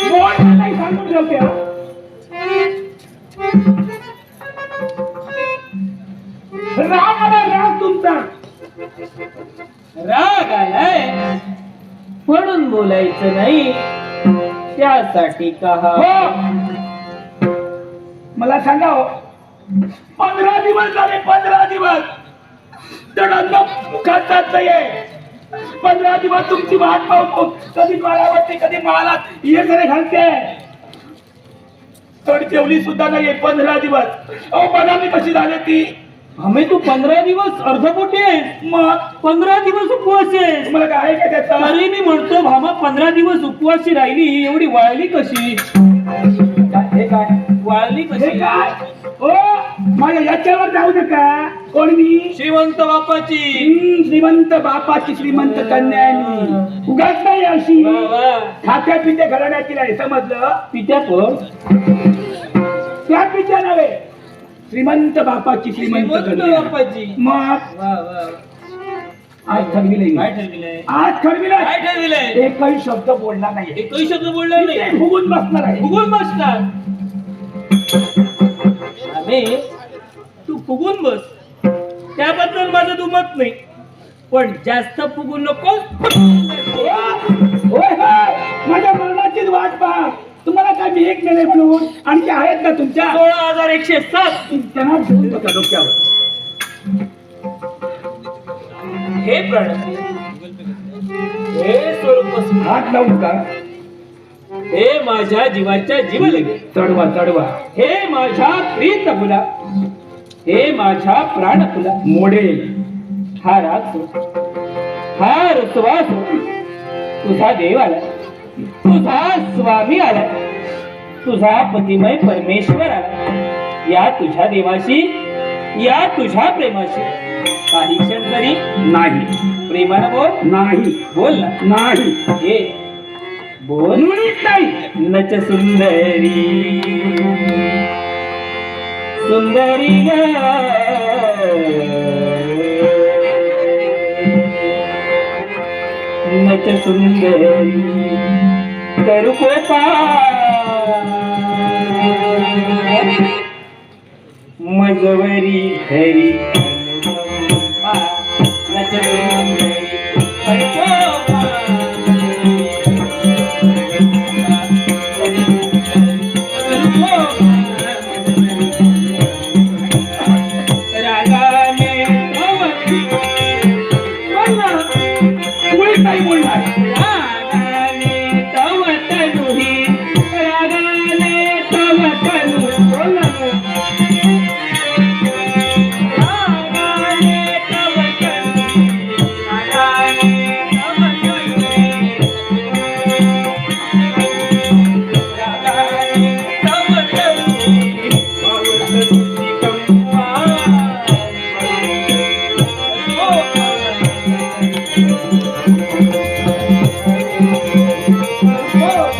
कोण नाही सांगून ठेवते हा? तुमचा राग आलाय. म्हणून बोलायचं नाही. त्यासाठी का हो. मला सांगा हो. पंधरा दिवस झाले पंधरा दिवस. दडांना मुखात जात नाहीये पंधरा दिवस तुमची वाट पाहतो कधी माळावरती कधी माळात हे करे घालते. तड जेवली सुद्धा नाहीये पंधरा दिवस. अहो बघा मी कशी झाली ती. आम्ही तू पंधरा दिवस अर्धपोटी आहेस. मग पंधरा दिवस उपवास आहेस. तुम्हाला काय आहे का त्याचा? तरी मी म्हणतो भामा पंधरा दिवस उपवासी राहिली एवढी वाळली कशी? हे काय? वाळली हे कशी काय? हो माझ्या याच्यावर जाऊ नका. कोण मी? श्रीमंत बापाची. श्रीमंत बापाची श्रीमंत कन्या आहे मी उगाच नाही अशी. वा वा. खात्या पित्या घराण्याची नाही समजलं? पित्या पण त्या पित्या नव्हे. श्रीमंत बापाची श्रीमंत बापाची. मग? आज ठरविलंय आज ठरविलं काय ठरविलंय? एकही शब्द बोलला नाही एकही शब्द इथे नाही. फुगून बसणार आहे. फुगून बसणार. आम्ही तू फुगून बस. त्याबद्दल माझं दुमत नाही. पण जास्त फुगून नको माझ्या मरणाचीच वाट पहा. तुम्हाला काय मी एक मिनिट मिळून आणि ते आहेत ना तुमच्या? एकशे सात. त्यांना घेऊन बघा डोक्यावर. हे प्रण हे स्वरूप हात लावून का हे माझ्या जीवाच्या जीव लगे चढवा चढवा. हे माझ्या प्रीत फुला हे माझ्या प्राण फुला मोडे. हा राग हा रसवा तुझा देव आला. तुझा स्वामी आला. तुझा पतिमय परमेश्वर आला. या तुझ्या देवाशी या तुझ्या प्रेमाशी. काही क्षण तरी नाही. प्रेमानं बोल. नाही. बोल ना. नाही. हे. बोल. नाही नच सुंदरी. सुंदरी नच सुंदरी. करू कोपा नाही बोलणार रागाने